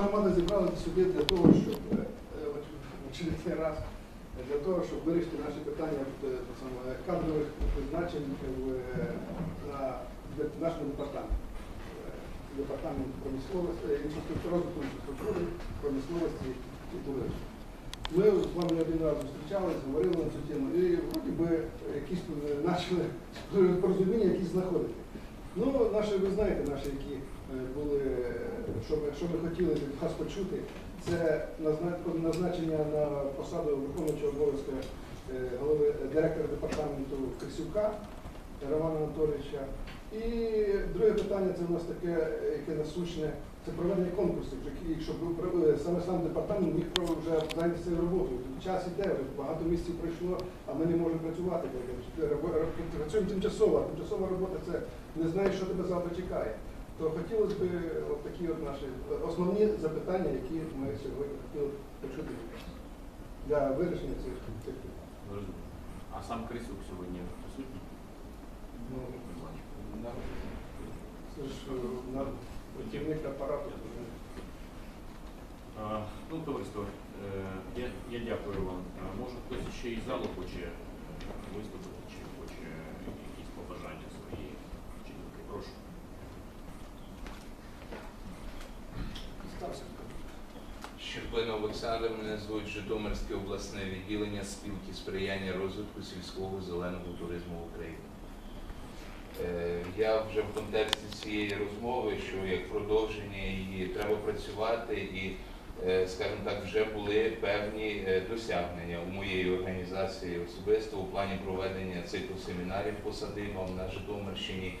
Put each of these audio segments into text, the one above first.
Громада зібралася сюди для того, щоб е, е, очередний раз для того, щоб вирішити наші питання е, кадрових призначень на нашому департаменті. Е, Департамент промисловості, розвитку інфраструктури, промисловості і туризму. Ми з вами один раз зустрічалися, говорили на цю тему, і вроді би якісь почали порозуміння якісь знаходити. Ну, наші, ви знаєте, наші, які були, що ми, що ми хотіли від вас почути, це назначення на посаду виконуючого обов'язки е, голови е, директора департаменту Крисюка Романа Анатолійовича. І друге питання це у нас таке, е, яке насущне, це проведення конкурсів, які- щоб саме сам департамент міг вже зайнятися цією роботою. Час іде, багато місяців пройшло, а ми не можемо працювати. Працюємо тимчасово, тимчасова робота це не знаєш, що тебе завтра чекає. То хотілося б от такі от наші е, основні запитання, які ми сьогодні хотіли почути для вирішення цих цих питань. А сам Крисюк сьогодні присутній? Ну, на, це ж е, на керівник апарату. Ну, товариство, е, я, я дякую вам. Може хтось ще із залу хоче е, виступити, чи хоче якісь побажання свої вчинки. Прошу. Стався. Щербина Олександр, мене звуть Житомирське обласне відділення спілки сприяння розвитку сільського зеленого туризму в Україні. Е, Я вже в контексті цієї розмови, що як продовження її треба працювати і, е, скажімо так, вже були певні е, досягнення у моєї організації особисто у плані проведення циклу семінарів по садибам на Житомирщині.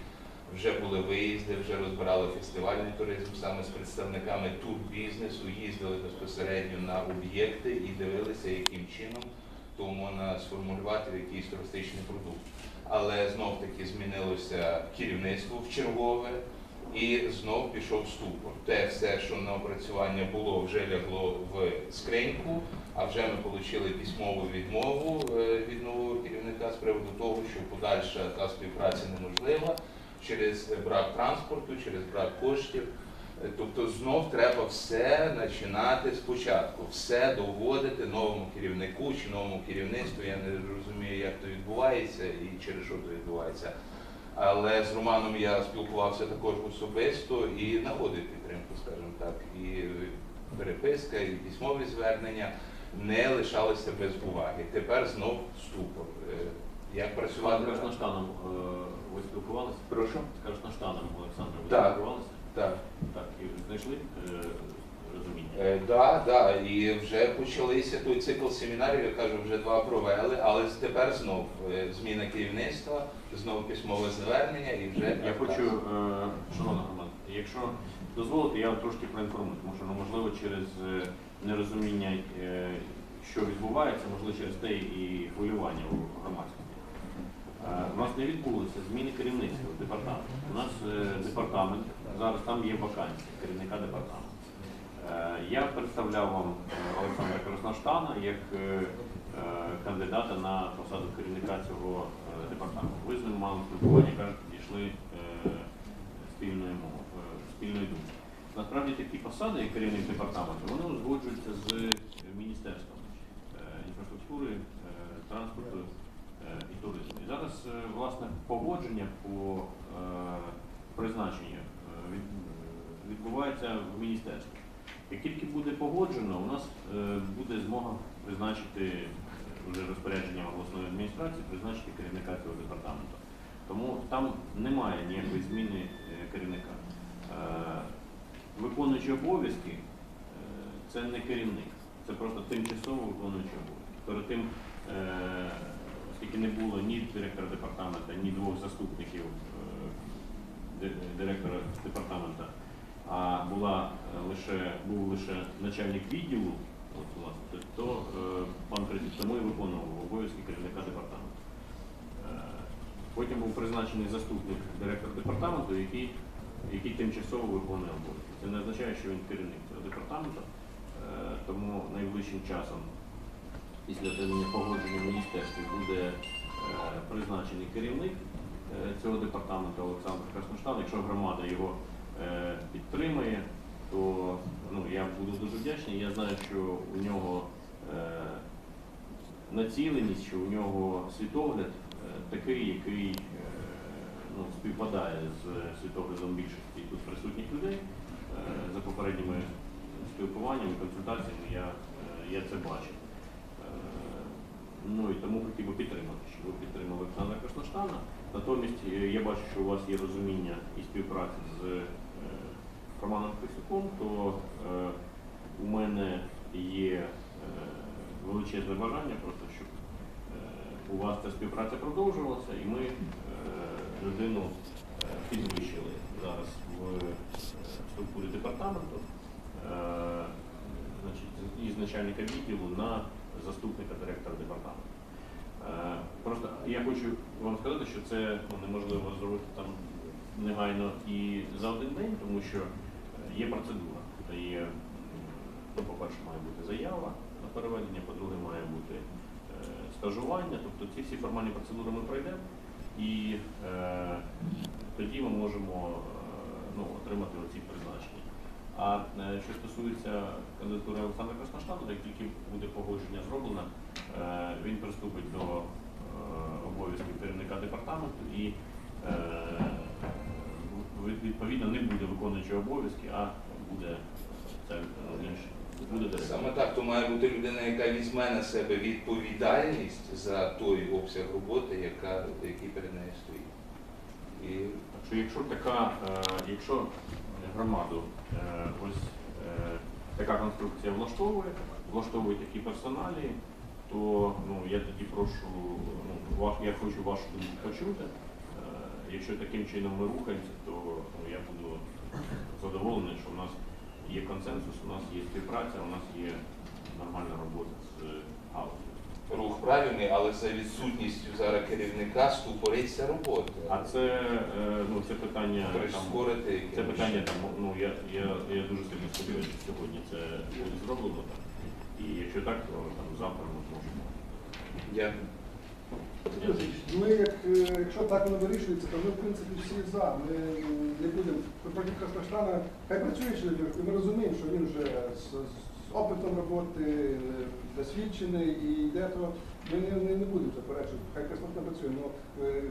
Вже були виїзди, вже розбирали фестивальний туризм саме з представниками турбізнесу, їздили безпосередньо на об'єкти і дивилися, яким чином то можна сформулювати якийсь туристичний продукт. Але знов таки змінилося керівництво в чергове, і знов пішов ступор. Те все, що на опрацювання було, вже лягло в скриньку, а вже ми отримали письмову відмову е, від нового керівника з приводу того, що подальша та співпраця неможлива через брак транспорту, через брак коштів. Е, Тобто знов треба все починати спочатку, все доводити новому керівнику чи новому керівництву. Я не розумію, як то відбувається і через що то відбувається. Але з Романом я спілкувався також особисто і знаходив підтримку, скажімо так, і переписка, і письмові звернення не лишалися без уваги. Тепер знов ступор. Як З працювати? паном Красноштаном е, ви спілкувалися? Прошу. З Красноштаном Олександром ви Так. спілкувалися? Так. Так, і знайшли е, розуміння? Е, да, да, і вже почалися той цикл семінарів, я кажу, вже два провели, але тепер знов е, зміна керівництва, знов письмове звернення і вже Я хочу, е, шановна громада, якщо дозволите, я трошки проінформую, тому що ну, можливо через нерозуміння, що відбувається, можливо через те і хвилювання у громадськості. Е, У нас не відбулося зміни керівництва департаменту. У нас е, департамент, зараз там є вакансія керівника департаменту. Е, Я представляв вам Олександра Красноштана як кандидата на посаду керівника цього департаменту. Ви з ним мали спілкування, кажуть, дійшли спільної мови, спільної думки. Насправді такі посади, як керівник департаменту, вони узгоджуються з міністерством інфраструктури, е, транспорту е, і туризму. І зараз е, власне погодження по е, призначенню е, від- відбувається в міністерстві. Як тільки буде погоджено, у нас е, буде змога призначити вже розпорядженням обласної адміністрації, призначити керівника цього департаменту. Тому там немає ніякої зміни керівника. Виконуючий обов'язки це не керівник, це просто тимчасово виконуючий обов'язки. Перед тим, оскільки не було ні директора департамента, ні двох заступників е, директора департамента, а була е, лише, був лише начальник відділу, от, власне, то е, пан Крисюк тому і виконував обов'язки керівника департаменту. Потім був призначений заступник директора департаменту, який, який тимчасово виконує обов'язки. Це не означає, що він керівник цього департаменту, тому найближчим часом, після отримання погодження в міністерстві, буде е, призначений керівник е, цього департаменту Олександр Красноштан. Якщо громада його е, підтримає, то ну, я буду дуже вдячний. Я знаю, що у нього націленість, що у нього світогляд такий, який ну, співпадає з світоглядом більшості тут присутніх людей. За попередніми спілкуваннями, консультаціями я, я це бачив. Ну і тому хотів би підтримати, щоб ви підтримали Олександра Красноштана. Натомість е, я бачу, що у вас є розуміння і співпраця з е, Романом Крисюком, то е, у мене є е, величезне бажання просто, щоб е, у вас ця співпраця продовжувалася, і ми е, людину е, підвищили зараз в е, структурі департаменту е, значить, із начальника відділу на заступника директора департаменту. Е, Просто я хочу вам сказати, що це ну, неможливо зробити там негайно і за один день, тому що е, є процедура. Є, ну, по-перше, має бути заява на переведення, по-друге, має бути е, стажування. Тобто ці всі формальні процедури ми пройдемо і е, тоді ми можемо ну, отримати оці призначення. А е, що стосується кандидатури Олександра Красноштану, як тільки буде погодження зроблено, е, він приступить до е, обов'язків керівника департаменту і відповідно не буде виконуючий обов'язки, а буде це. Саме так, то має бути людина, яка візьме на себе відповідальність за той обсяг роботи, яка, який перед нею стоїть. І Так що якщо така, якщо громаду е, ось е, така конструкція влаштовує, влаштовує такі персоналі, то ну, я тоді прошу, ну, я хочу вашу думку почути. Е, Якщо таким чином ми рухаємося, то ну, я буду задоволений, що у нас є консенсус, у нас є співпраця, у нас є нормальна робота з галузю. Рух правильний, але за відсутністю зараз керівника ступориться робота. А це, е, ну, це питання там, Це питання там, ну я, я, я дуже сильно сподіваюся, що сьогодні це буде зроблено так. І якщо так, то там завтра ми зможемо. Дякую. Ми, як, е, якщо так воно вирішується, то ми, в принципі, всі за. Ми не будемо проти Красноштана, хай працює чоловік, і ми розуміємо, що він вже з, з опитом роботи, е, досвідчений і йде, то ми не, не, не будемо заперечувати. Хай Красноштан працює. Ну, е,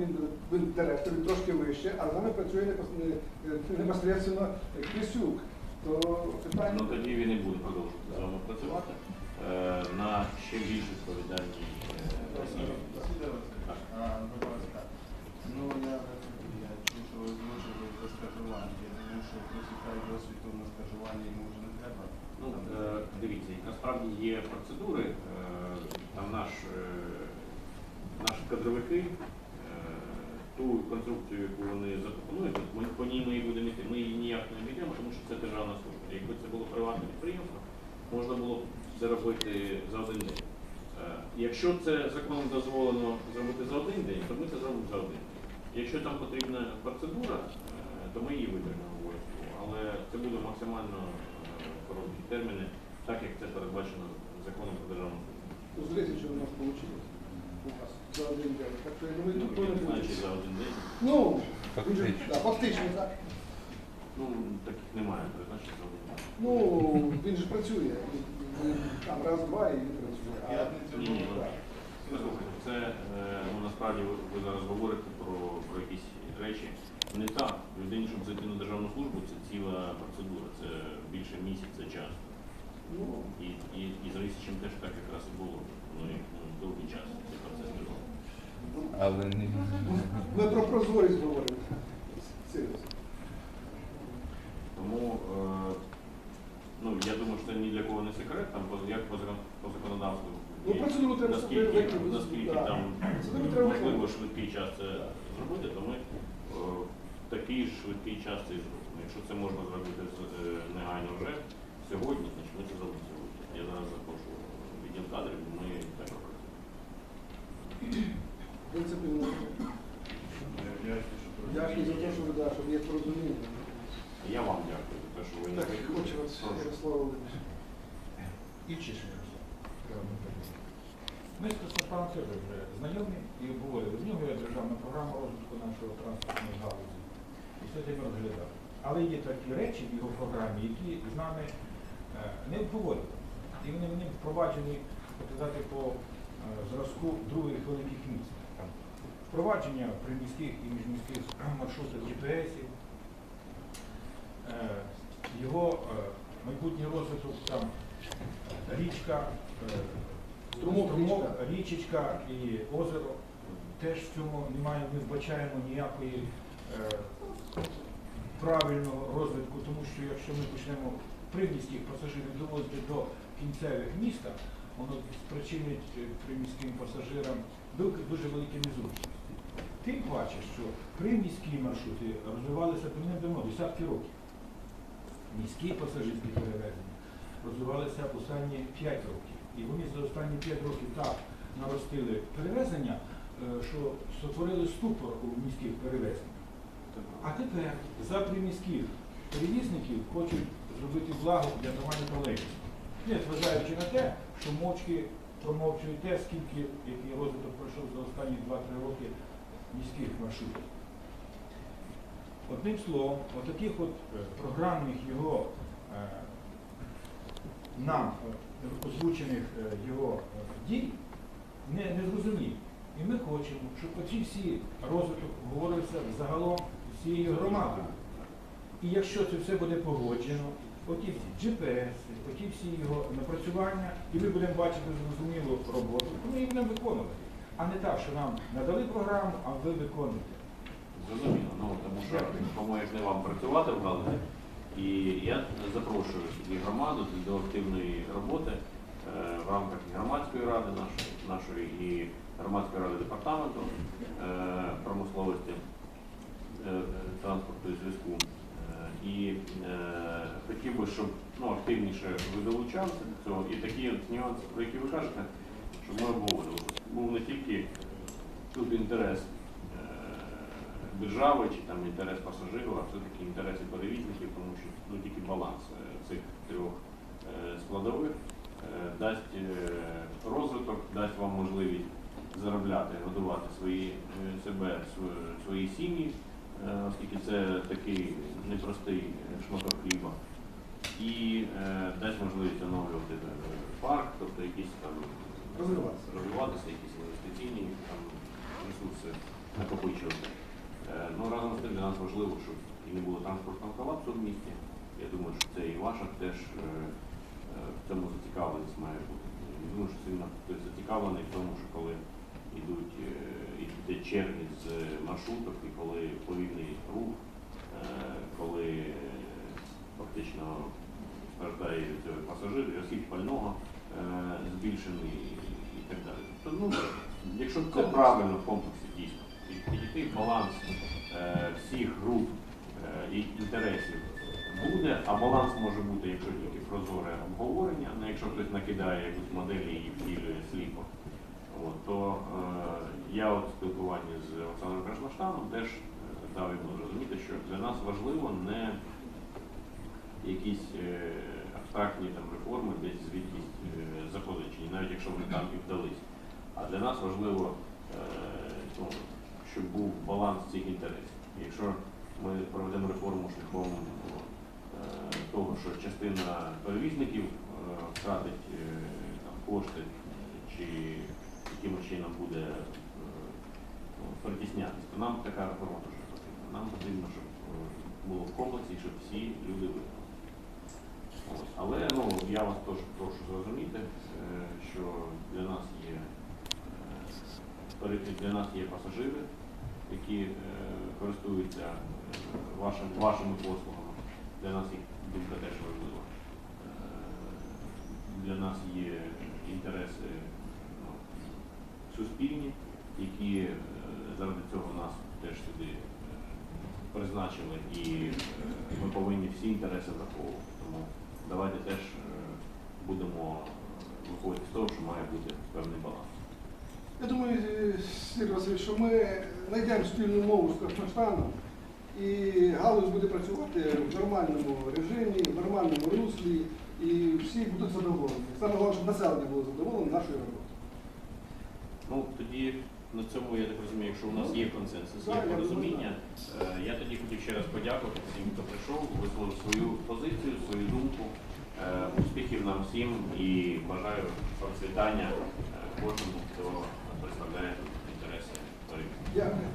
він, він директор, він трошки вище, а з нами працює е, непосередньо Крисюк. То питання. Ну тоді він і буде продовжувати з вами працювати е, на ще більш відповідальній е, основі. Ну, я, я чув, що ви озвучили про. Я думаю, що на стажування йому вже не треба. Ну, е, дивіться, насправді є процедури, е, там наш, е, наші кадровики, ту конструкцію, яку вони запропонують, ми по ній ми і будемо йти. Ми її ніяк не обійдемо, тому що це державна служба. Якби це було приватне підприємство, можна було б це робити за один день. Якщо це законом дозволено зробити за один день, то ми це зробимо за один день. Якщо там потрібна процедура, то ми її витримаємо обов'язково. Але це буде максимально короткі терміни, так як це передбачено законом про державну службу. Ну, що у нас вийшло. У вас за один день. Так що я думаю, Ну, тут не за один день. Ну, Фактично. дуже- да, фактично, так. Ну, таких немає призначень за один день. Ну, він же працює. Там раз-два і він працює. А, Ні, ні, ну. Ну, це е, ну, насправді ви, ви зараз говорите про, про якісь речі. Не так. Людині, щоб зайти на державну службу, це ціла процедура, це більше місяця часу. Ну, І, і, і за чим теж так якраз і було. Ну, і, ну, довгий час цей процес тривав. Але не Ми про прозорість говоримо. Серйозно. Тому е, ну, я думаю, що це ні для кого не секрет, там, по- як по, закон- по законодавству. Ну, і процедуру треба наскільки, виконати, наскільки да. там Процедуру треба можливо виконати. швидкий час це зробити, то ми такий ж швидкий час це і зробимо. Якщо це можна зробити е, негайно вже сьогодні, значить ми це зробимо сьогодні. Я зараз запрошу відділ кадрів, і ми так. В принципі, ну, що дякую за те, що ви да, щоб є порозуміння. Я вам дякую за те, що ви Так, не хочу вас. Ярослав Володимирович. І чешемо. Ми з теж вже знайомі і обговорили. В нього є державна програма розвитку нашого транспортної ми розглядали. А Але є такі речі в його програмі, які з нами е, не погодили. І вони, вони впроваджені, так сказати, по е, зразку других великих міст. Там, впровадження приміських і міжміських маршрутів GPS-ів, е, його майбутній розвиток там річка, Струмок, річечка і озеро. Теж в цьому немає, не вбачаємо ніякої правильного розвитку, тому що якщо ми почнемо приміських пасажирів довозити до кінцевих міста, воно спричинить е, приміським пасажирам дуже, великі незручності. Тим паче, що приміські маршрути розвивалися давним-давно, десятки років. Міські пасажирські перевезення розвивалися останні 5 років. І вони за останні 5 років так наростили перевезення, е, що сотворили ступор у міських перевезеннях. А тепер за приміських перевізників хочуть зробити благо для нормальних тролейбусів. Не зважаючи на те, що мовчки промовчують те, скільки який розвиток пройшов за останні 2-3 роки міських маршрутів. Одним словом, отаких от е, програмних його е, нам е, озвучених його дій не, не зрозумілі. І ми хочемо, щоб оці всі розвиток говорився загалом всією громадою. І якщо це все буде погоджено, оті всі GPS, оті всі його напрацювання, і ми будемо бачити зрозумілу роботу, ми її будемо виконувати. А не так, що нам надали програму, а ви виконуєте. Зрозуміло, ну тому що кому не вам працювати в галузі. І я запрошую і громаду до активної роботи е, в рамках громадської ради нашої, нашої і громадської ради департаменту е, промисловості, е, транспорту і зв'язку. Е, І хотів би, щоб ну, активніше ви долучалися до цього. І такі от нюанси, про які ви кажете, щоб ми обговорювали. Був не тільки тут інтерес держави чи там інтерес пасажирів, а все-таки інтереси перевізників, тому що ну, тільки баланс цих трьох складових дасть розвиток, заробляти, годувати свої, е, себе, св- свої сім'ї, е, оскільки це такий непростий шматок хліба. І е, дасть можливість оновлювати е, парк, тобто якісь там Розвиватися. розвиватися, якісь інвестиційні там, ресурси накопичувати. Е, Ну, разом з тим для нас важливо, щоб і не було транспортного колапсу в місті. Я думаю, що це і ваша теж е, в цьому зацікавленість має бути. Я думаю, що сильно хтось зацікавлений в тому, що йде черги з маршруток і коли повільний рух, е, коли е, фактично страждає пасажир, розхід пального е, збільшений і так далі. Тобто, ну, якщо це правильно в комплексі дійсно, підійти баланс всіх груп і інтересів буде, а баланс може бути, якщо тільки прозоре обговорення, ну якщо хтось накидає якусь модель і втілює сліпо. От, то е, я от спілкуванні з Олександром Красноштаном теж е, дав йому зрозуміти, що для нас важливо не якісь е, абстрактні там реформи, десь звідкись е, запозичені, навіть якщо вони там і вдались. А для нас важливо, е, ну, щоб був баланс цих інтересів. Якщо ми проведемо реформу шляхом е, того, що частина перевізників е, втратить е, там, кошти чи якимось чином буде е, притіснятися, то нам така реформа дуже потрібна. Нам потрібно, щоб е, було в комплексі, щоб всі люди виграли. Але ну, я вас теж прошу зрозуміти, е, що для нас є е, для нас є пасажири, які е, користуються е, вашим, вашими послугами. Для нас їх думка теж важлива. Е, Для нас є інтереси ну, суспільні, які е, заради цього нас теж сюди е, призначили, і е, ми повинні всі інтереси враховувати. Тому давайте теж будемо виходити з того, що має бути певний баланс. Я думаю, Сергій Васильович, що ми знайдемо спільну мову з Красноштаном, і галузь буде працювати в нормальному режимі, в нормальному руслі, і всі будуть задоволені. Саме головне, щоб населення було задоволено нашою роботою. Ну тоді на цьому, я так розумію, якщо у нас є консенсус, є порозуміння, е, я тоді хотів ще раз подякувати всім, хто прийшов, висловив свою позицію, свою думку. Е, Успіхів нам всім і бажаю процвітання е, кожному, хто представляє інтереси. Дякую.